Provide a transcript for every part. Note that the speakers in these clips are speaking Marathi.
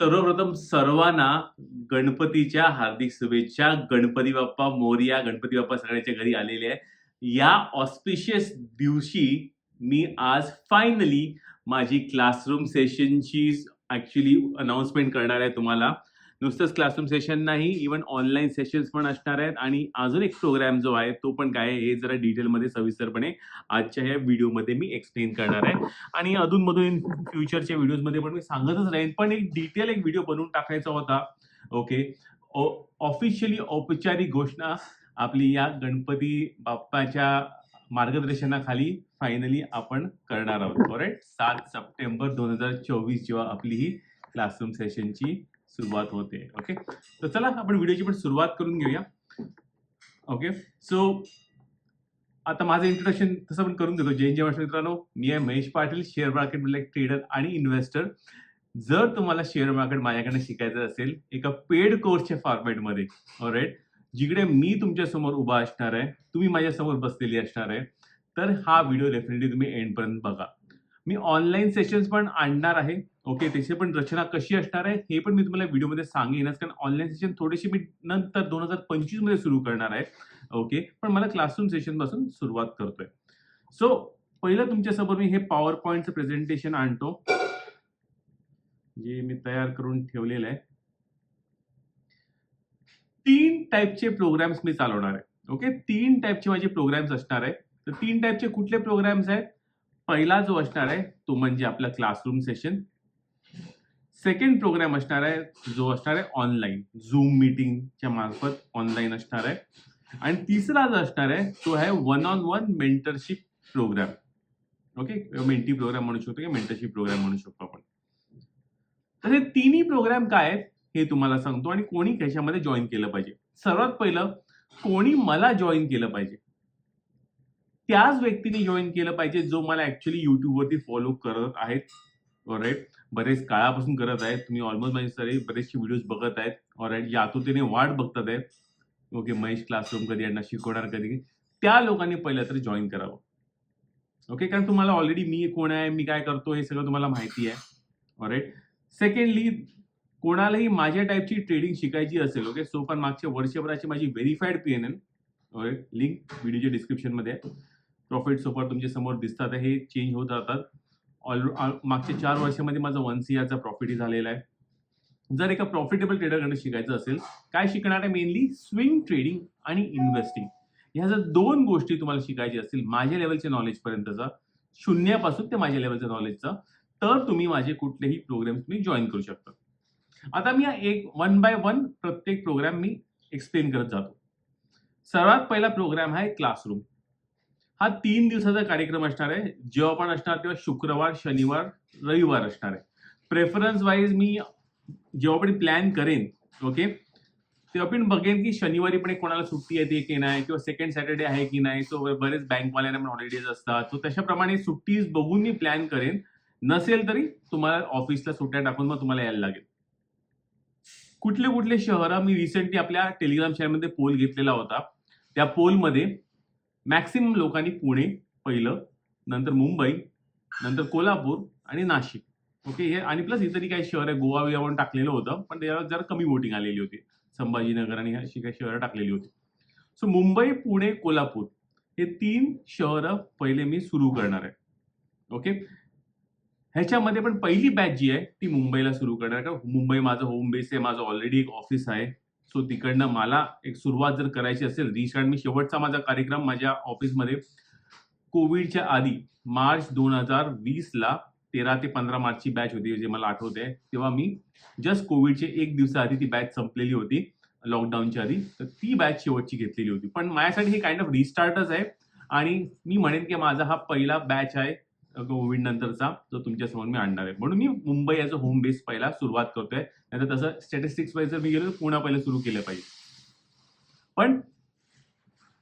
सर्वप्रथम सर्वांना गणपतीच्या हार्दिक शुभेच्छा. गणपती बाप्पा मोरया गणपती बाप्पा सगळ्यांच्या घरी आलेले आहे या ऑस्पिशियस दिवशी मी आज फायनली माझी क्लासरूम सेशनची ॲक्च्युली अनाऊन्समेंट करणार आहे तुम्हाला. नुसतंच क्लासरूम सेशन नाही इवन ऑनलाईन सेशन्स पण असणार आहेत आणि अजून एक प्रोग्राम जो आहे तो पण काय आहे हे जरा डिटेलमध्ये सविस्तरपणे आजच्या या व्हिडिओमध्ये मी एक्सप्लेन करणार आहे. आणि अधूनमधून फ्युचरच्या व्हिडिओजमध्ये पण मी सांगतच राहीन पण एक डिटेल एक व्हिडिओ बनवून टाकायचा होता. ओके ऑफिशियली औपचारिक घोषणा आपली या गणपती बाप्पाच्या मार्गदर्शनाखाली फायनली आपण करणार आहोत. बरोबर सात सप्टेंबर दोन हजार चोवीस जेव्हा आपली ही क्लासरूम सेशनची सुरुवात होते ओके तर चला आपण व्हिडिओची पण सुरुवात करून घेऊया. ओके सो आता माझं इंट्रोडक्शन तसं पण करून देतो. जैन जेव्हा मित्रांनो. मी आहे महेश पाटील शेअर मार्केटमधला एक ट्रेडर आणि इन्व्हेस्टर जर तुम्हाला शेअर मार्केट माझ्याकडे शिकायचं असेल एका पेड कोर्सच्या फॉर्मॅटमध्ये ऑलराईट जिकडे मी तुमच्यासमोर उभा असणार आहे तुम्ही माझ्यासमोर बसलेली असणार आहे तर हा व्हिडिओ डेफिनेटली तुम्ही एंडपर्यंत बघा. मी ऑनलाईन सेशन्स पण आणणार आहे. ओके त्याची पण रचना कशी असणार आहे हे पण मी तुम्हाला व्हिडिओमध्ये सांगेनच कारण ऑनलाईन सेशन थोडीशी मी नंतर दोन हजार पंचवीसमध्ये सुरू करणार आहे. ओके पण मला क्लासरूम सेशनपासून सुरुवात करतोय. सो पहिलं तुमच्यासमोर मी हे पॉवर पॉईंटचं प्रेझेंटेशन आणतो. जे मी तयार करून ठेवलेलं आहे. तीन टाईपचे प्रोग्राम्स मी चालवणार आहे. ओके तीन टाईपचे माझे प्रोग्राम्स असणार आहे. तर तीन टाईपचे कुठले प्रोग्राम्स आहेत? पहिला जो असणार आहे तो म्हणजे आपला क्लासरूम सेशन सेकंड प्रोग्राम असणार आहे जो असणार आहे ऑनलाईन झूम मीटिंगच्या मार्फत ऑनलाईन असणार आहे. आणि तिसरा जो असणार आहे तो आहे one on one mentorship program okay mentee program म्हणू शकतो किंवा मेंटरशिप प्रोग्राम म्हणू शकतो आपण. तर हे तिन्ही प्रोग्राम काय आहेत हे तुम्हाला सांगतो. आणि कोणी कशामध्ये जॉईन केलं पाहिजे. सर्वात पहिलं कोणी मला जॉईन केलं पाहिजे. त्याच व्यक्तीने जॉईन केलं पाहिजे जो मला ऍक्च्युली युट्यूबवरती फॉलो करत आहेत. राईट बरेच काळापासून करत आहेत. तुम्ही ऑलमोस्ट माझे सारे बरेचसे व्हिडिओज बघत आहेत. ऑलराईट या आतुरतेने वाट बघतात आहेत. ओके महेश क्लासरूम कधी यांना शिकवणार कधी त्या लोकांनी पहिलं तर जॉईन करावं. ओके कारण तुम्हाला ऑलरेडी मी कोण आहे मी काय करतो हे सगळं तुम्हाला माहिती आहे. ऑलराईट सेकंडली कोणालाही माझ्या टाईपची ट्रेडिंग शिकायची असेल ओके सो पण मागच्या वर्षभराची माझी verified P N N link व्हिडिओच्या डिस्क्रिप्शनमध्ये आहे. प्रॉफिट सुपर तुमच्यासमोर दिसतात हे चेंज होत राहतात. ऑल मागच्या चार वर्षामध्ये माझा वन सी आरचा प्रॉफिटही झालेला आहे. जर एका प्रॉफिटेबल ट्रेडरकडे शिकायचं असेल काय शिकणार आहे मेनली स्विंग ट्रेडिंग आणि इन्व्हेस्टिंग ह्या जर दोन गोष्टी तुम्हाला शिकायच्या असतील माझ्या लेवलच्या नॉलेजपर्यंतचा शून्यापासून ते माझ्या लेवलच्या नॉलेजचा तर तुम्ही माझे कुठलेही प्रोग्राम तुम्ही जॉईन करू शकता. आता मी एक वन बाय वन प्रत्येक प्रोग्राम मी एक्सप्लेन करत जातो. सर्वात पहिला प्रोग्राम आहे क्लासरूम हा तीन दिवसाचा कार्यक्रम असणार आहे. जेव्हा पण असणार तेव्हा शुक्रवार शनिवार रविवार असणार आहे. प्रेफरन्स वाईज मी जेव्हा पण प्लॅन करेन ओके तेव्हा पण बघेन की शनिवारी पण कोणाला सुट्टी येते की नाही किंवा सेकंड सॅटर्डे आहे की नाही. सो बरेच बँकवाल्यांना पण हॉलिडेज असतात. सो तशाप्रमाणे सुट्टीज बघून मी प्लॅन करेन. नसेल तरी तुम्हाला ऑफिसला सुट्ट्या टाकून मग तुम्हाला यायला लागेल. कुठले कुठले शहरं मी रिसेंटली आपल्या टेलिग्राम शेअरमध्ये पोल घेतलेला होता. त्या पोलमध्ये मॅक्सिमम लोकांनी पुणे पहिलं नंतर मुंबई नंतर कोल्हापूर आणि नाशिक. ओके हे आणि प्लस इतरही काही शहर आहे गोवा बिवा टाकलेलं होतं पण त्याला जरा कमी वोटिंग आलेली होती. संभाजीनगर आणि अशी काही शहरं टाकलेली होती. सो मुंबई पुणे कोल्हापूर हे तीन शहरं पहिले मी सुरू करणार आहे. ओके? ह्याच्यामध्ये पण पहिली बॅच जी आहे ती मुंबईला सुरू करणार का मुंबई माझं होम बेस आहे माझं ऑलरेडी एक ऑफिस आहे. सो तिकडनं मला एक सुरुवात जर करायची असेल रिस्टार्ट मी शेवटचा माझा कार्यक्रम माझ्या ऑफिसमध्ये कोविडच्या आधी मार्च दोन हजार वीसला तेरा ते पंधरा मार्चची बॅच होती जे मला आठवते तेव्हा मी जस्ट कोविडचे एक दिवसाआधी ती बॅच संपलेली होती लॉकडाऊनच्या आधी. तर ती बॅच शेवटची घेतलेली होती. पण माझ्यासाठी हे काइंड ऑफ रिस्टार्टच आहे. आणि मी म्हणेन की माझा हा पहिला बॅच आहे कोविड नंतरचा जो तुमच्यासमोर मी आणणार आहे. म्हणून मी Mumbai as a home base पहिला सुरुवात करतोय. नाहीतर तसं स्टॅटिस्टिक्स वाईज जर मी गेलो तर पुन्हा पहिले सुरू केलं पाहिजे. पण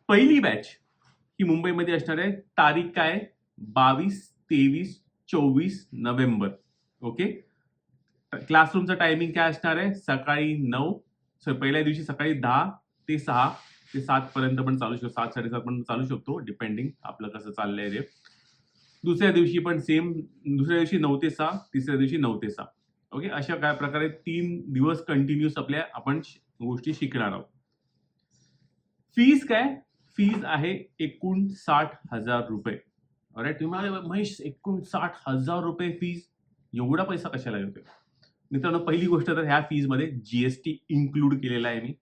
पहिली बॅच ही मुंबईमध्ये असणार आहे. तारीख काय बावीस तेवीस चोवीस नोव्हेंबर. ओके क्लासरूमचं टायमिंग काय असणार आहे? सकाळी नऊ सॉरी पहिल्या दिवशी सकाळी दहा ते सहा ते सातपर्यंत पण चालू शकतो. सात साडेसात पण चालू शकतो डिपेंडिंग आपलं कसं चाललंय ते. दुसऱ्या दिवशी पण सेम दुसऱ्या दिवशी नऊ ते सहा तिसऱ्या दिवशी नऊ ते सहा. ओके अशा काय प्रकारे तीन दिवस कंटिन्यूस आपल्या आपण गोष्टी शिकणार आहोत. फीज काय? फीज आहे एकूण साठ हजार रुपये. अरे तुम्ही म्हणाले, महेश एकूण साठ हजार रुपये फीज एवढा पैसा कशाला येतोय? मित्रांनो पहिली गोष्ट तर ह्या फीजमध्ये जीएसटी इन्क्लूड केलेला आहे मी.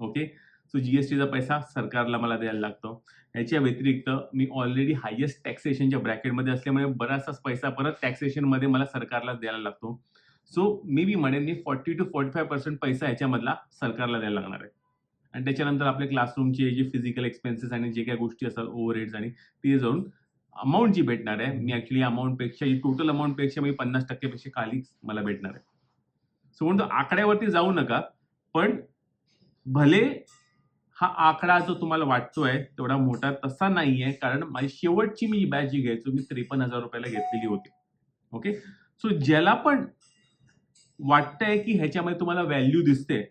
ओके सो जीएसटीचा पैसा सरकारला मला द्यायला लागतो. याच्या व्यतिरिक्त मी ऑलरेडी हायेस्ट टॅक्सेशनच्या ब्रॅकेटमध्ये असल्यामुळे बराचसाच पैसा परत टॅक्सेशनमध्ये मला सरकारला द्यायला लागतो. सो मी बी म्हणेन मी forty two forty five percent पैसा ह्याच्यामधला सरकारला द्यायला लागणार आहे. आणि त्याच्यानंतर आपले क्लासरूमचे जे फिजिकल एक्सपेन्सेस आणि जे काही गोष्टी असतात ओव्हर हेड्स आणि ते जाऊन अमाऊंट जी भेटणार आहे मी ॲक्च्युली अमाऊंटपेक्षा टोटल अमाऊंटपेक्षा मी पन्नास टक्केपेक्षा खाली मला भेटणार आहे. सो म्हणतो आकड्यावरती जाऊ नका पण भले हा आकडा जो तुम्हाला वाटतोय तेवढा मोठा तसा नाही आहे कारण माझी शेवटची मी बॅच जी घ्यायचो मी त्रेपन्न हजार रुपयाला घेतलेली होती. ओके सो ज्याला पण वाटतंय की ह्याच्यामध्ये तुम्हाला व्हॅल्यू दिसते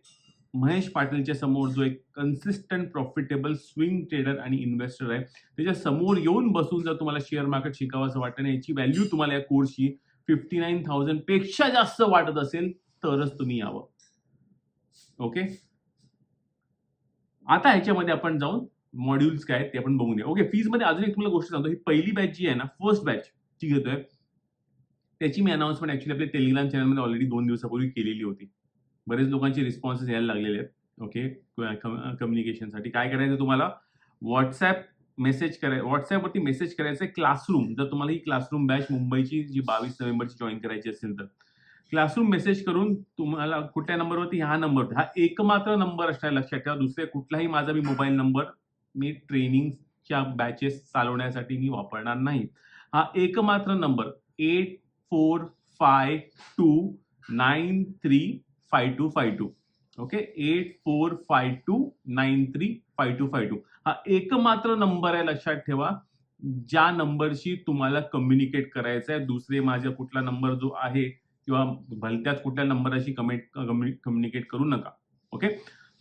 महेश पाटीलच्या समोर जो एक कन्सिस्टंट प्रॉफिटेबल स्विंग ट्रेडर आणि इन्व्हेस्टर आहे त्याच्यासमोर येऊन बसून जर तुम्हाला शेअर मार्केट शिकावं असं वाटतं आणि याची व्हॅल्यू तुम्हाला या कोर्सची फिफ्टी नाईन थाउजंडपेक्षा जास्त वाटत असेल तरच तुम्ही यावं. ओके आता ह्याच्यामध्ये आपण जाऊन मॉड्यूल्स काय आहेत ते आपण बघून ओके फीजमध्ये अजून एक तुम्हाला गोष्ट सांगतो. ही पहिली बॅच जी आहे ना फर्स्ट बॅच जी घेतोय. त्याची मी अनाऊन्समेंट ऍक्च्युली आपल्या टेलिग्राम चॅनलमध्ये ऑलरेडी दोन दिवसापूर्वी केलेली होती. बरेच लोकांचे रिस्पॉन्सेस यायला लागलेले आहेत. ओके कम्युनिकेशनसाठी काय करायचं तुम्हाला? व्हॉट्सॲप मेसेज कराय व्हॉट्सॲपवरती मेसेज करायचं आहे क्लासरूम जर तुम्हाला ही क्लासरूम बॅच मुंबईची जी बावीस नोव्हेंबरची जॉईन करायची असेल तर. क्लासरूम मेसेज करून तुम्हाला कुठल्या नंबरवरती हा नंबर हा एकमात्र नंबर असणार लक्षात ठेवा. दुसरे कुठलाही माझा मी मोबाईल नंबर मी ट्रेनिंगच्या बॅचेस चालवण्यासाठी मी वापरणार नाही. हा एकमात्र number eight four five two nine three five two five two. Okay? Eight four five two nine three five two five two. हा एकमात्र नंबर आहे लक्षात ठेवा. ज्या नंबरशी तुम्हाला कम्युनिकेट करायचं आहे दुसरे माझ्या कुठला नंबर जो आहे किंवा भलत्याच कुठल्या नंबराशी कमेंट कम्युनिकेट करू नका. ओके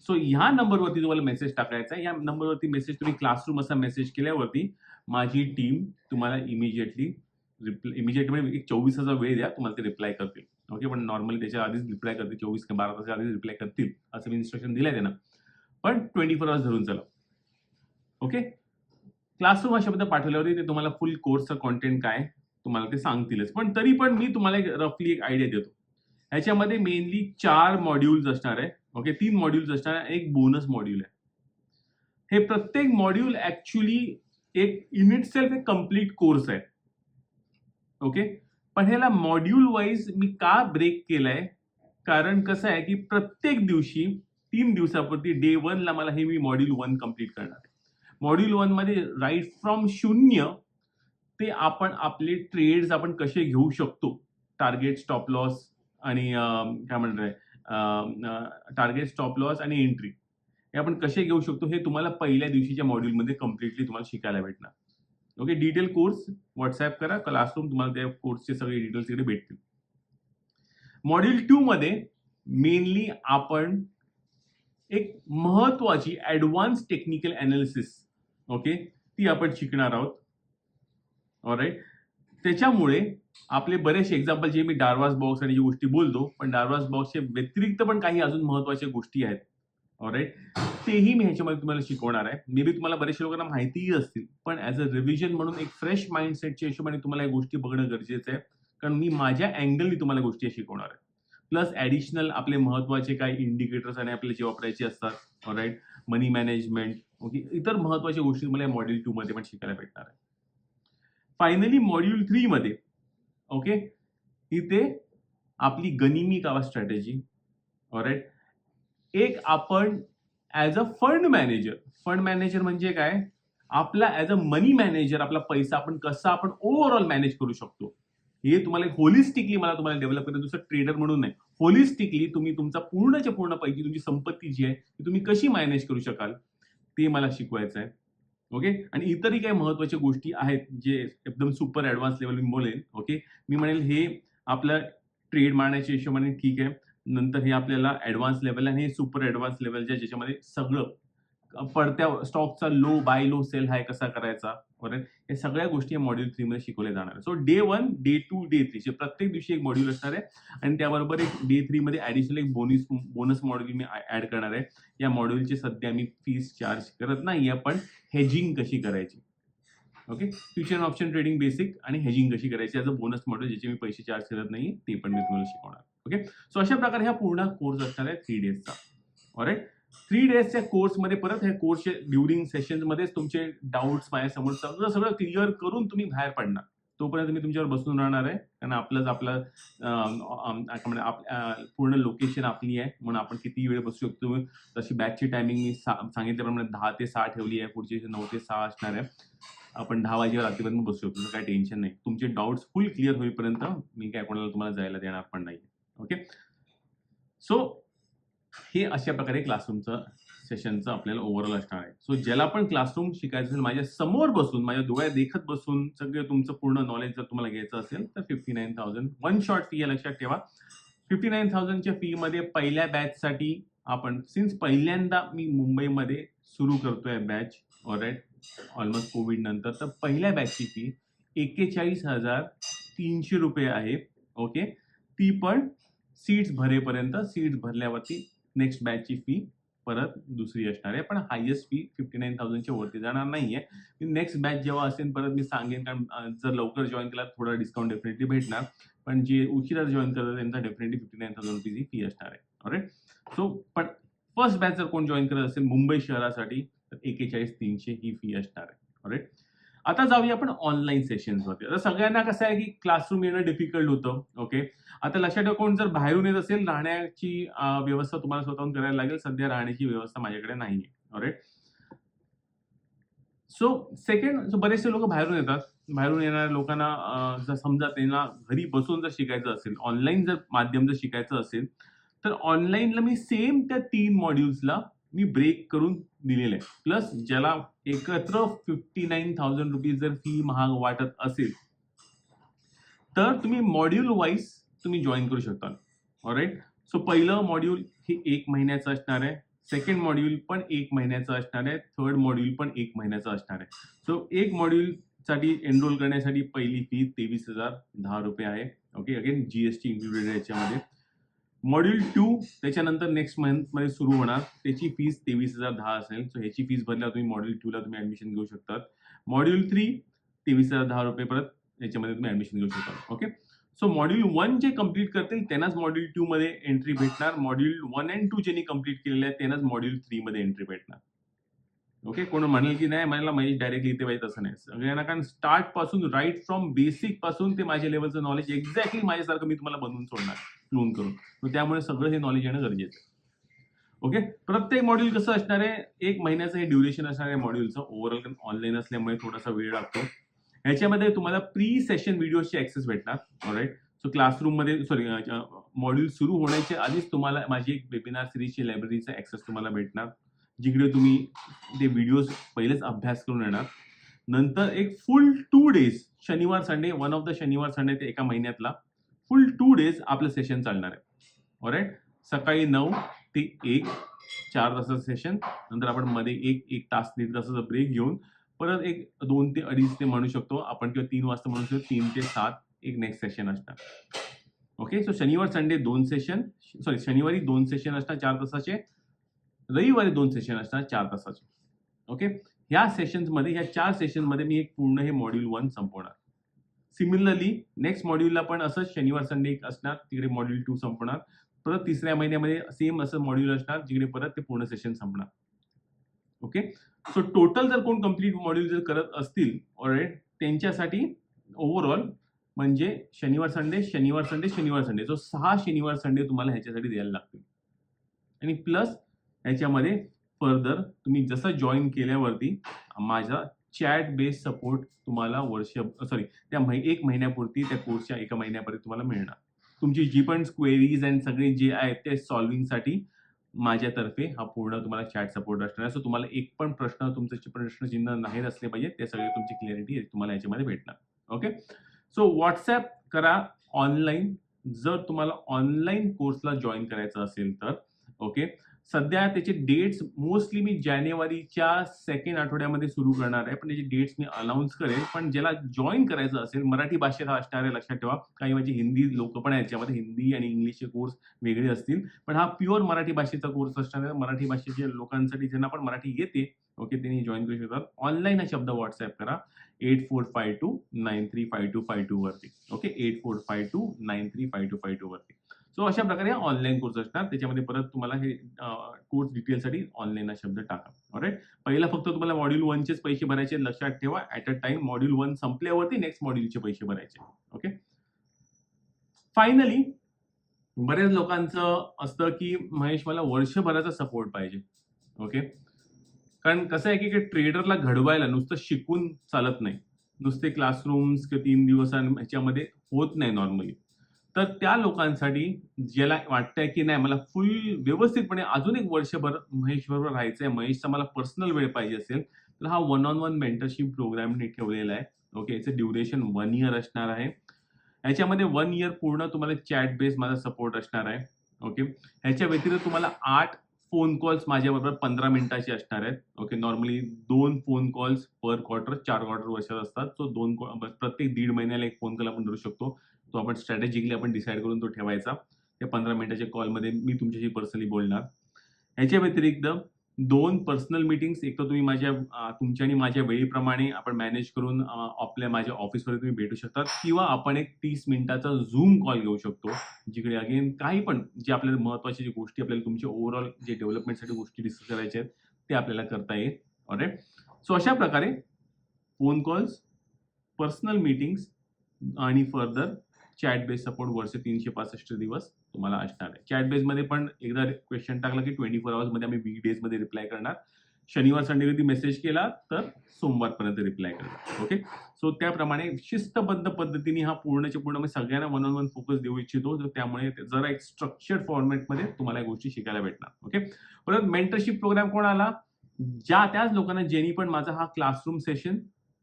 सो ह्या नंबरवरती तुम्हाला मेसेज टाकायचा आहे. या नंबरवरती मेसेज तुम्ही क्लासरूम असा मेसेज केल्यावरती माझी टीम तुम्हाला इमिजिएटली रिप्लाय इमिजिएट म्हणजे एक चोवीस वेळ द्या तुम्हाला ते रिप्लाय करतील. ओके पण नॉर्मली त्याच्या आधीच रिप्लाय करतील चोवीस किंवा बारा तासाच्या आधीच रिप्लाय करतील असं मी इन्स्ट्रक्शन दिलंय त्यांना. पण ट्वेंटी फोर आवर्स धरून चला. ओके क्लासरूम हा शब्द पाठवल्यावरती ते तुम्हाला फुल कोर्सचं कॉन्टेंट काय? तुम्हाला ते सांगतीलच. पण तरी पण मी तुम्हाला एक रफली एक आयडिया देतो. ह्याच्यामध्ये मेनली चार मॉड्यूल्स असणार आहे. ओके तीन मॉड्यूल्स असणार आहे. एक बोनस मॉड्यूल आहे. हे प्रत्येक मॉड्यूल ऍक्च्युली एक युनिट सेल्फ एक कंप्लीट कोर्स आहे. ओके पण ह्याला मॉड्यूल वाईज मी का ब्रेक केलाय? कारण कसं आहे की प्रत्येक दिवशी तीन दिवसापूर्वी डे वनला मला हे मी मॉड्यूल वन कंप्लीट करणार आहे. मॉड्यूल वनमध्ये राईट फ्रॉम शून्य ते आपण आपले ट्रेड्स आपण कसे घेऊ शकतो? टार्गेट स्टॉप लॉस आणि काय म्हणताय टार्गेट स्टॉप लॉस आणि एंट्री हे आपण कसे घेऊ शकतो? हे तुम्हाला पहिल्या दिवशीच्या मॉड्यूलमध्ये कम्प्लिटली तुम्हाला शिकायला भेटणार. ओके डिटेल कोर्स व्हॉट्सअप करा. क्लासरूम तुम्हाला त्या कोर्सचे सगळे डिटेल्स तिकडे भेटतील. मॉड्यूल टू मध्ये मेनली आपण एक महत्वाची ऍडव्हान्स टेक्निकल अनालिसिस ओके ती आपण शिकणार आहोत. ऑलराईट त्याच्यामुळे आपले बरेचसे एक्झाम्पल जे मी डारवास बॉक्स आणि जी गोष्टी बोलतो पण डारवास बॉक्सच्या व्यतिरिक्त पण काही अजून महत्त्वाच्या गोष्टी आहेत. ऑलराईट तेही मी ह्याच्यामध्ये तुम्हाला शिकवणार आहे. मे बी तुम्हाला बरेचशे लोकांना माहितीही असतील पण ॲज अ रिव्हिजन म्हणून एक फ्रेश माइंडसेटच्या हिशोबाने तुम्हाला या गोष्टी बघणं गरजेचं आहे. कारण मी माझ्या अँगलनी तुम्हाला गोष्टी शिकवणार आहे. प्लस ॲडिशनल आपले महत्त्वाचे काही इंडिकेटर्स आणि आपले जे वापरायचे असतात. राईट मनी मॅनेजमेंट ओके इतर महत्त्वाच्या गोष्टी तुम्हाला मॉड्यूल टू मध्ये पण शिकायला भेटणार आहे. फायनली मॉड्यूल थ्री मध्ये ओके इथे आपली गनिमी कावा स्ट्रॅटेजी राईट एक आपण as a fund manager fund manager म्हणजे काय? आपला ॲज अ मनी मॅनेजर आपला पैसा आपण कसा आपण ओव्हरऑल मॅनेज करू शकतो? हे तुम्हाला होलिस्टिकली मला तुम्हाला डेव्हलप करायचं दुसरं ट्रेडर म्हणून नाही. होलिस्टिकली तुम्ही तुमचा पूर्णच्या पूर्ण पैकी तुमची संपत्ती जी आहे ती तुम्ही कशी मॅनेज करू शकाल? ते मला शिकवायचं आहे ओके? आणि इतरही काही महत्त्वाच्या गोष्टी आहेत जे एकदम सुपर ॲडव्हान्स लेवल मी बोलेन ओके? मी म्हणेल हे आपलं ट्रेड मारण्याच्या हिशोबाने ठीक आहे. नंतर हे आपल्याला ॲडव्हान्स लेवल आणि हे सुपर ॲडव्हान्स लेवलच्या ज्याच्यामध्ये सगळं पडत्या स्टॉकचा low buy low sell high कसा करायचा? बरोबर हे सगळ्या गोष्टी या मॉड्यूल थ्री मध्ये शिकवल्या जाणार आहे so day one day two day three प्रत्येक दिवशी एक मॉड्यूल असणार आहे आणि त्याबरोबर एक डे थ्री मध्ये ऍडिशनल एक बोनस बोनस मॉड्यूल मी ऍड करणार आहे. या मॉड्यूलची सध्या मी फीस चार्ज करत नाही पण हेजिंग कशी करायची? Okay future option trading basic आणि हेजिंग कशी करायची? ॲज अ बोनस मॉड्यूल ज्याचे मी पैसे चार्ज करत नाही ते पण मी तुम्हाला शिकवणार. ओके सो अशा प्रकारे हा पूर्ण कोर्स असणार आहे थ्री डेजचा ऑलराईट थ्री डेजच्या कोर्समध्ये परत हे कोर्सचे ड्युरिंग सेशनमध्येच तुमचे डाऊट्स माझ्यासमोर सगळं सगळं क्लिअर करून तुम्ही बाहेर पडणार. तोपर्यंत मी तुमच्यावर बसून राहणार आहे. कारण आपलंच आपलं पूर्ण लोकेशन आपली आहे. म्हणून आपण किती वेळ बसू शकतो. तशी बॅचची टायमिंग मी सांगितल्याप्रमाणे दहा ते सहा ठेवली आहे. पुढची नऊ ते सहा असणार आहे. आपण दहा वाजेवर रात्रीपर्यंत बसू शकतो. काय टेन्शन नाही. तुमचे डाऊट्स फुल क्लिअर होईपर्यंत मी काय कोणाला तुम्हाला जायला देणार पण नाही ओके सो हे अशा प्रकारे क्लासरूमचं सेशनचं आपल्याला ओव्हरऑल असणार आहे. सो ज्याला पण क्लासरूम शिकायचं असेल माझ्यासमोर बसून माझ्या डोळ्या देखत बसून सगळं तुमचं पूर्ण नॉलेज जर तुम्हाला घ्यायचं असेल तर fifty nine thousand one shot fee या लक्षात ठेवा. फिफ्टी नाईन थाउजंडच्या फीमध्ये पहिल्या बॅचसाठी आपण सिन्स पहिल्यांदा मी मुंबईमध्ये सुरू करतोय बॅच ऑलराईट ऑलमोस्ट कोविड नंतर तर पहिल्या बॅचची फी एक्केचाळीस हजार तीनशे रुपये आहे ओके ती पण सीट्स भरेपर्यंत सीट्स भरल्यावरती नेक्स्ट बॅचची फी परत दुसरी असणार आहे. पण हायेस्ट फी फिफ्टी नाईन थाउजंडच्या वरती जाणार नाही आहे नेक्स्ट बॅच जेव्हा असेल परत मी सांगेन कारण जर लवकर जॉईन केला थोडा डिस्काउंट डेफिनेटली भेटणार. पण जे उशिरा जॉईन करतात त्यांचा definitely fifty nine thousand rupees ही फी असणार आहे. ऑलराईट सो पण फर्स्ट बॅच जर कोण जॉईन करत असेल मुंबई शहरासाठी तर एकेचाळीस तीनशे ही फी असणार आहे. ऑलराईट आता जाऊया आपण ऑनलाईन सेशन्सवरती आता सगळ्यांना कसं आहे की क्लासरूम येणं डिफिकल्ट होतं ओके आता लक्षात ठेवा कोण जर बाहेरून येत असेल राहण्याची व्यवस्था तुम्हाला स्वतःहून करायला लागेल सध्या राहण्याची व्यवस्था माझ्याकडे नाही आहे सो सेकंड सो बरेचसे लोक बाहेरून येतात. बाहेरून येणाऱ्या लोकांना जर समजा त्यांना घरी बसून जर शिकायचं असेल ऑनलाईन जर माध्यम जर शिकायचं असेल तर ऑनलाईनला मी सेम त्या तीन मॉड्यूल्सला मी ब्रेक करून दिलेलं. आहे प्लस ज्याला एकत्र फिफ्टी नाईन थाउजंड रुपीज जर फी महाग वाटत असेल तर तुम्ही मॉड्यूल वाईज तुम्ही जॉईन करू शकता. ऑलराईट सो पहिलं मॉड्यूल हे एक महिन्याचं असणार आहे. सेकंड मॉड्यूल पण एक महिन्याचं असणार आहे. थर्ड मॉड्यूल पण एक महिन्याचं असणार आहे. सो एक मॉड्यूल साठी एनरोल करण्यासाठी पहिली फी तेवीस हजार दहा रुपये आहे. ओके अगेन जीएसटी इन्क्लुडेड याच्यामध्ये. मॉड्यूल टू त्याच्यानंतर नेक्स्ट मंथमध्ये सुरू होणार. त्याची फीस तेवीस हजार दहा असेल. सो ह्याची फीस भरल्यावर तुम्ही मॉड्यूल टूला तुम्ही ऍडमिशन घेऊ शकतात. मॉड्यूल थ्री तेवीस हजार दहा रुपये परत याच्यामध्ये तुम्ही ऍडमिशन घेऊ शकता. ओके सो मॉड्यूल वन जे कंप्लीट करतील त्यांनाच मॉड्यूल टू मध्ये एंट्री भेटणार. मॉड्यूल वन अँड टू ज्यांनी कंप्लीट केलेले आहे त्यांनाच मॉड्यूल थ्री मध्ये एंट्री भेटणार. ओके कोण म्हणेल की नाही मला माहिती डायरेक्टली इथे पाहिजे तसं नाही. सगळ्यांना कारण स्टार्टपासून राईट फ्रॉम बेसिकपासून ते माझ्या लेवलचं नॉलेज एक्झॅक्टली माझ्यासारखं मी तुम्हाला बनवून सोडणार. क्लोन करून. त्यामुळे सगळं हे नॉलेज येणं गरजेचं आहे. ओके प्रत्येक मॉड्यूल कसं असणार आहे? एक महिन्याचं हे ड्युरेशन असणार आहे मॉड्यूलचं ओव्हरऑल ऑनलाईन असल्यामुळे थोडासा वेळ लागतो. ह्याच्यामध्ये तुम्हाला प्री सेशन व्हिडिओची ऍक्सेस भेटणार. राईट सो क्लासरूममध्ये सॉरी मॉड्यूल सुरू होण्याच्या आधीच तुम्हाला माझी एक वेबिनार सिरीजची लायब्ररीचा ऍक्सेस तुम्हाला भेटणार. जिकडे तुम्ही ते व्हिडिओज पहिलेच अभ्यास करून येणार. नंतर एक फुल टू डेज शनिवार संडे वन ऑफ द शनिवार संडे ते एका महिन्यातला. फुल टू डेज आपलं सेशन चालणार आहे. ऑलराईट सकाळी नऊ ते एक चार तासाचं सेशन नंतर आपण मध्ये एक एक तास दीड तासाचा ब्रेक घेऊन परत एक दोन ते अडीच ते म्हणू शकतो. आपण किंवा तीन वाजता म्हणू शकतो तीन ते सात एक नेक्स्ट सेशन असणार. ओके सो शनिवार संडे दोन सेशन सॉरी शनिवारी दोन सेशन असणार चार तासाचे. रविवारी दोन सेशन असणार चार तासाचे. ओके ह्या सेशन्समध्ये ह्या चार सेशनमध्ये मी एक पूर्ण हे मॉड्यूल वन संपवणार. सिमिलरली नेक्स्ट मॉड्यूलला पण असंच शनिवार संडे एक असणार तिकडे मॉड्यूल टू संपणार. परत तिसऱ्या महिन्यामध्ये सेम असं मॉड्यूल असणार जिकडे परत ते पूर्ण सेशन संपणार. ओके सो टोटल जर कोण कंप्लीट मॉड्यूल जर करत असतील ऑलराईट त्यांच्यासाठी ओव्हरऑल म्हणजे शनिवार संडे शनिवार संडे शनिवार संडे. सो सहा शनिवार संडे तुम्हाला ह्याच्यासाठी द्यायला लागतील. आणि प्लस ह्याच्यामध्ये फर्दर तुम्ही जसं जॉईन केल्यावरती माझा चॅट बेस्ड सपोर्ट तुम्हाला वर्ष सॉरी त्या महि एक महिन्यापुरती त्या कोर्सच्या एका महिन्यापर्यंत तुम्हाला मिळणार. तुमची जी पण क्वेरीज अँड सगळे जे आहेत ते सॉल्विंगसाठी माझ्यातर्फे हा पूर्ण तुम्हाला चॅट सपोर्ट असणार सो तुम्हाला एक पण प्रश्न तुमचं प्रश्नचिन्ह नाही असले पाहिजे ते सगळे तुमची क्लॅरिटी तुम्हाला याच्यामध्ये भेटणार. ओके सो व्हॉट्सॲप करा ऑनलाईन जर तुम्हाला ऑनलाईन कोर्सला जॉईन करायचं असेल तर ओके सध्या त्याचे डेट्स मोस्टली मी जानेवारीच्या सेकंड आठवड्यामध्ये सुरू करणार आहे. पण त्याचे डेट्स मी अनाऊन्स करेल. पण ज्याला जॉईन करायचं असेल मराठी भाषेत हा असणार आहे लक्षात ठेवा. काही माझी हिंदी लोक पण आहेत याच्यामध्ये हिंदी आणि इंग्लिशचे कोर्स वेगळे असतील. पण हा प्युअर मराठी भाषेचा कोर्स असणार आहे. मराठी भाषेच्या लोकांसाठी ज्यांना पण मराठी येते ओके त्यांनी जॉईन करू शकतात. ऑनलाईन हा शब्द व्हॉट्सअप करा. Eight four five two nine three five two five two वरती okay eight four five two nine three five two five two वरती. सो अशा प्रकारे ऑनलाईन कोर्स असणार. त्याच्यामध्ये परत तुम्हाला हे कोर्स डिटेलसाठी ऑनलाईन हा शब्द टाका. राईट पहिला फक्त तुम्हाला मॉड्यूल वनचेच पैसे भरायचे लक्षात ठेवा. At a time module one संपल्यावरती next मॉड्यूलचे पैसे भरायचे ओके फायनली बऱ्याच लोकांचं असतं की महेश मला वर्षभराचा सपोर्ट पाहिजे. ओके कारण कसं आहे की ट्रेडरला घडवायला नुसतं शिकून चालत नाही. नुसते क्लासरूम्स किंवा तीन दिवस ह्याच्यामध्ये होत नाही नॉर्मली तर त्या लोकांसाठी ज्याला वाटतंय की नाही मला फुल व्यवस्थितपणे अजून एक वर्षभर महेश बरोबर राहायचंय महेशचा मला पर्सनल वेळ पाहिजे असेल तर हा one on one mentorship program ठेवलेला आहे. ओके याचं ड्युरेशन वन इयर असणार आहे. ह्याच्यामध्ये वन इयर पूर्ण तुम्हाला चॅट बेस माझा सपोर्ट असणार आहे. ओके ह्याच्या व्यतिरिक्त तुम्हाला आठ फोन कॉल्स माझ्याबरोबर पंधरा मिनिटाचे असणार आहेत. ओके नॉर्मली दोन फोन कॉल्स पर क्वार्टर चार क्वार्टर वर्षात असतात. सो दोन प्रत्येक दीड महिन्याला एक फोन कॉल आपण धरू शकतो. तो आपण स्ट्रॅटेजिकली आपण डिसाईड करून तो ठेवायचा. त्या पंधरा मिनिटाच्या कॉलमध्ये मी तुमच्याशी पर्सनली बोलणार. ह्याच्या व्यतिरिक्त दोन पर्सनल मीटिंग्स एक तर तुम्ही माझ्या तुमच्या आणि माझ्या वेळेप्रमाणे आपण मॅनेज करून आपल्या माझ्या ऑफिसवर तुम्ही भेटू शकतात. किंवा आपण एक तीस मिनिटाचा झूम कॉल घेऊ शकतो जिकडे अगेन काही पण जे आपल्याला महत्त्वाच्या जे गोष्टी आपल्याला तुमच्या ओव्हरऑल जे डेव्हलपमेंटसाठी गोष्टी डिस्कस करायच्या आहेत ते आपल्याला करता येईल. ऑलराईट सो अशा प्रकारे फोन कॉल्स पर्सनल मीटिंग्स आणि फर्दर चॅट बेस सपोर्ट वर्ष तीनशे पासष्ट दिवस तुम्हाला असणार आहे. चॅट बेसमध्ये पण एकदा क्वेश्चन टाकला की ट्वेंटी फोर आवर्समध्ये आम्ही वीक डेजमध्ये रिप्लाय करणार. शनिवार संडे कधी मेसेज केला तर सोमवारपर्यंत रिप्लाय करणार. ओके सो त्याप्रमाणे शिस्तबद्ध पद्धतीने हा पूर्णच्या पूर्ण मी सगळ्यांना वन ऑन वन फोकस देऊ इच्छितो. तर त्यामुळे जरा एक स्ट्रक्चर्ड फॉर्मॅटमध्ये तुम्हाला या गोष्टी शिकायला भेटणार. ओके परत मेंटरशिप प्रोग्राम कोण आला? ज्या त्याच लोकांना ज्यांनी पण माझा हा क्लासरूम सेशन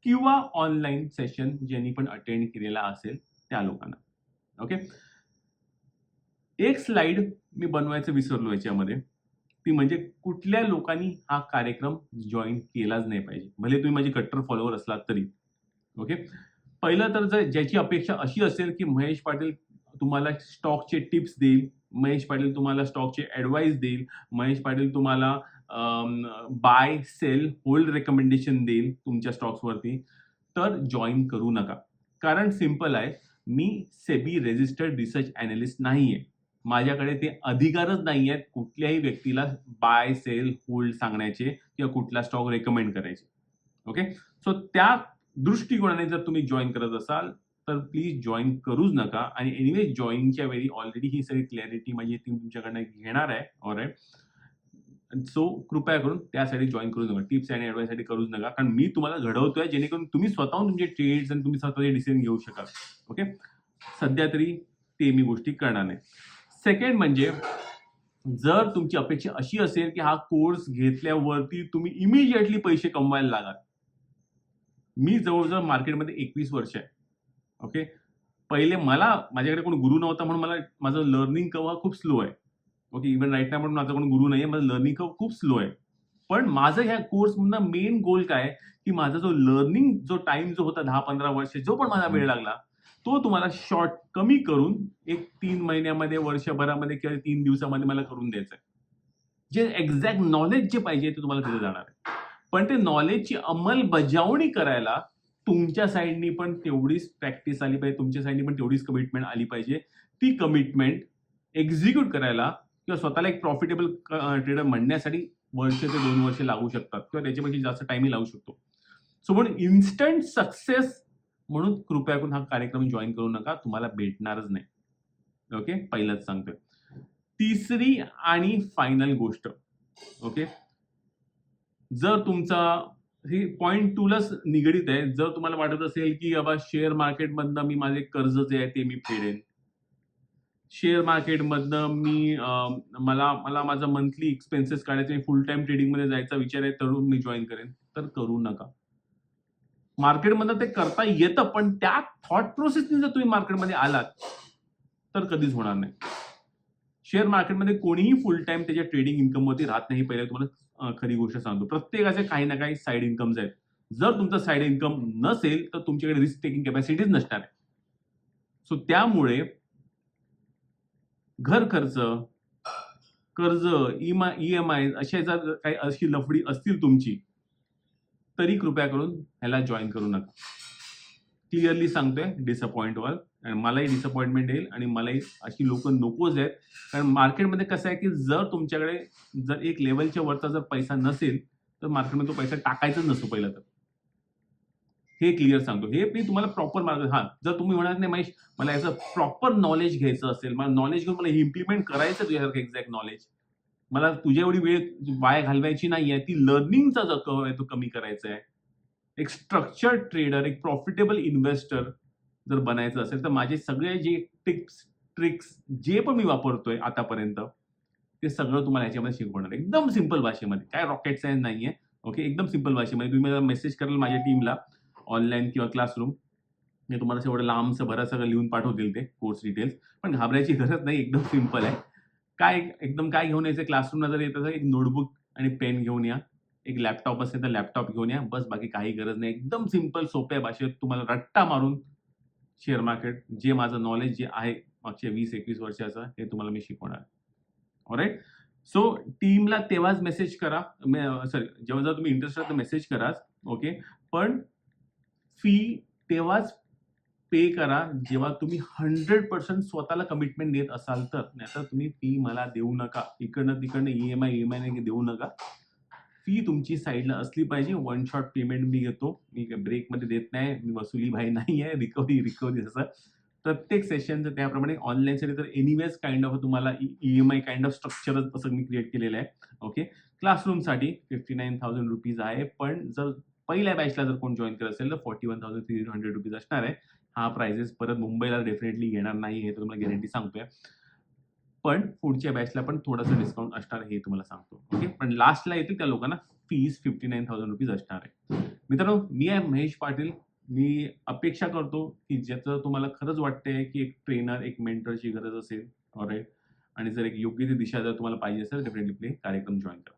किंवा ऑनलाईन सेशन ज्यांनी पण अटेंड केलेला असेल त्या लोकांना. ओके एक स्लाइड मी बनवायचं विसरलो याच्यामध्ये. ती म्हणजे कुठल्या लोकांनी हा कार्यक्रम जॉईन केलाच नाही पाहिजे. भले तुम्ही माझे कट्टर फॉलोअर असलात तरी. ओके पहिलं तर जर ज्याची अपेक्षा अशी असेल की महेश पाटील तुम्हाला स्टॉकचे टिप्स देईल महेश पाटील तुम्हाला स्टॉकचे ॲडवाईस देईल महेश पाटील तुम्हाला बाय सेल होल्ड रेकमेंडेशन देईल तुमच्या स्टॉक्सवरती तर जॉईन करू नका. कारण सिंपल आहे मी सेबी रेजिस्टर्ड रिसर्च अनालिस्ट नाही आहे माझ्याकडे ते अधिकारच नाही आहेत कुठल्याही व्यक्तीला बाय सेल होल्ड सांगण्याचे किंवा कुठला स्टॉक रेकमेंड करायचे. ओके सो त्या दृष्टिकोनाने जर तुम्ही जॉईन करत असाल तर प्लीज जॉईन करूच नका. आणि एनिवे जॉईनच्या वेळी ऑलरेडी ही सगळी क्लॅरिटी माझी टीम तुमच्याकडनं घेणार आहे. ऑर सो कृपया करून त्यासाठी जॉईन करू नका. टिप्स आणि ॲडवाईससाठी करूच नका. कारण मी तुम्हाला घडवतोय जेणेकरून तुम्ही स्वतःहून तुमचे ट्रेड्स आणि तुम्ही स्वतःचे डिसिजन घेऊ शकाल. ओके सध्या तरी ते मी गोष्टी करणार नाही. सेकंड म्हणजे जर तुमची अपेक्षा अशी असेल की हा कोर्स घेतल्यावरती तुम्ही इमिजिएटली पैसे कमवायला लागाल. मी जवळजवळ मार्केटमध्ये एकवीस वर्ष आहे. ओके पहिले मला माझ्याकडे कोण गुरु नव्हता म्हणून मला माझं लर्निंग कव खूप स्लो आहे. ओके इव्हन राईट ना म्हणून माझा कोण गुरु नाही आहे माझं लर्निंग खूप स्लो आहे. पण माझं ह्या कोर्समधनं मेन गोल काय? की माझा जो लर्निंग जो टाइम जो होता दहा पंधरा वर्ष जो पण माझा वेळ लागला तो तुम्हाला शॉर्ट कमी करून एक तीन महिन्यामध्ये वर्षभरामध्ये किंवा तीन दिवसामध्ये मला करून द्यायचं आहे जे एक्झॅक्ट नॉलेज जे पाहिजे ते तुम्हाला तिथे जाणार आहे. पण ते नॉलेजची अंमलबजावणी करायला तुमच्या साईडनी पण तेवढीच प्रॅक्टिस आली पाहिजे तुमच्या साईडनी पण तेवढीच कमिटमेंट आली पाहिजे. ती कमिटमेंट एक्झिक्यूट करायला किंवा स्वतःला एक प्रॉफिटेबल ट्रेडर म्हणण्यासाठी वर्ष ते दोन वर्ष लागू शकतात किंवा त्याच्यापेक्षा जास्त टाइमही लागू शकतो. सो म्हणून इन्स्टंट सक्सेस म्हणून कृपया करून हा कार्यक्रम जॉईन करू नका. तुम्हाला भेटणारच नाही. ओके पहिलंच सांगतोय तिसरी आणि फायनल गोष्ट. ओके जर तुमचा ही पॉईंट टूलाच निगडीत आहे. जर तुम्हाला वाटत असेल की बाबा शेअर मार्केटमधनं मी माझे कर्ज जे आहे ते मी फेडेन. शेअर मार्केटमधनं मी मला मला माझा मंथली एक्सपेन्सेस काढायचे फुल टाइम ट्रेडिंगमध्ये जायचा विचार आहे तरुण मी जॉईन करेन. तर करू नका. मार्केटमधनं ते करता येतं पण त्या थॉट प्रोसेसने जर तुम्ही मार्केटमध्ये आलात तर कधीच होणार नाही. शेअर मार्केटमध्ये कोणीही फुल टाइम त्याच्या ट्रेडिंग इन्कमवरती राहत नाही. पहिले तुम्हाला खरी गोष्ट सांगतो. प्रत्येकाचे काही ना काही साईड इन्कम्स आहेत. जर तुमचं साईड इन्कम नसेल तर तुमच्याकडे रिस्क टेकिंग कॅपॅसिटीज नसणार आहे. सो त्यामुळे घर खर्च कर्ज ई एम आय अशा जर काही अशी लफडी असतील तुमची तरी कृपया करून ह्याला जॉईन करू नका. क्लिअरली सांगतोय डिसअपॉइंट व्हाल आणि मलाही डिसअपॉइंटमेंट येईल आणि मलाही अशी लोक नकोच आहेत. कारण मार्केटमध्ये कसं आहे की जर तुमच्याकडे जर एक लेवलच्या वरचा जर पैसा नसेल तर मार्केटमध्ये तो पैसा टाकायचाच नसतो पहिला तर. हे क्लिअर सांगतो. हे मी तुम्हाला प्रॉपर मार्ग हा जर तुम्ही म्हणाल नाही महेश मला याचं प्रॉपर नॉलेज घ्यायचं असेल मला नॉलेज घेऊन मला इम्प्लिमेंट करायचं तुझ्यासारखं एक्झॅक्ट नॉलेज मला तुझ्या एवढी वेळ वाया घालवायची नाही आहे ती लर्निंगचा जो आहे तो कमी करायचा आहे एक स्ट्रक्चर ट्रेडर एक प्रॉफिटेबल इन्व्हेस्टर जर बनायचं असेल तर माझे सगळे जे टिप्स ट्रिक्स जे पण मी वापरतोय आतापर्यंत ते सगळं तुम्हाला याच्यामध्ये शिकवणार एकदम सिंपल भाषेमध्ये. काय रॉकेट सायन्स नाहीये ओके एकदम सिंपल भाषेमध्ये. तुम्ही मला मेसेज कराल माझ्या टीमला ऑनलाईन किंवा क्लासरूम मी तुम्हाला असं एवढं लांबचं बरं सगळं लिहून पाठवतील ते कोर्स डिटेल्स पण घाबरायची गरज नाही एकदम सिंपल आहे. काय एकदम काय घेऊन यायचं? क्लासरूमला जर येत असेल एक नोटबुक आणि पेन घेऊन या. एक लॅपटॉप असेल तर लॅपटॉप घेऊन या. बस बाकी काही गरज नाही. एकदम सिंपल सोप्या भाषेत तुम्हाला रट्टा मारून शेअर मार्केट जे माझं नॉलेज जे आहे मागच्या वीस एकवीस वर्षाचं हे तुम्हाला मी शिकवणार. ऑराईट सो टीमला तेव्हाच मेसेज करा. सॉरी जेव्हा जर तुम्ही इंटरेस्ट तर मेसेज कराच ओके पण फी तेव्हाच पे करा जेव्हा तुम्ही हंड्रेड पर्सेंट स्वतःला कमिटमेंट देत असाल तर. नाहीतर तुम्ही फी मला देऊ नका. इकडनं तिकडनं E M I E M I देऊ नका. फी तुमची साईडला असली पाहिजे. वन शॉट पेमेंट मी घेतो. मी ब्रेकमध्ये देत नाही. मी वसुली भाई नाही आहे. रिकव्हरी रिकव्हरी असं. प्रत्येक सेशनचं त्याप्रमाणे ऑनलाईनसाठी तर एनिवेज काइंड ऑफ तुम्हाला E M I kind of स्ट्रक्चरच असं मी क्रिएट केलेलं आहे. ओके क्लासरूमसाठी फिफ्टी नाईन थाउजंड रुपीज आहे. पण जर पहिल्या बॅचला जर कोण जॉईन करत असेल तर forty one thousand three hundred rupees असणार आहे. हा प्राइजेस परत मुंबईला डेफिनेटली येणार नाही हे तर तुम्हाला गॅरंटी सांगतोय. पण पुढच्या बॅचला पण थोडंसं डिस्काउंट असणार हे तुम्हाला सांगतो. ओके पण लास्टला येतील त्या लोकांना fees fifty nine thousand rupees असणार आहे. मित्रांनो मी आहे महेश पाटील. मी अपेक्षा करतो की ज्याचं तुम्हाला खरंच वाटतंय की एक ट्रेनर एक मेंटरची गरज असेल ऑलराईट आणि जर एक योग्य ती दिशा जर तुम्हाला पाहिजे असेल डेफिनेटली कार्यक्रम जॉईन करा.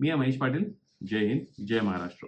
मी आहे महेश पाटील. जय हिंद. जय महाराष्ट्र.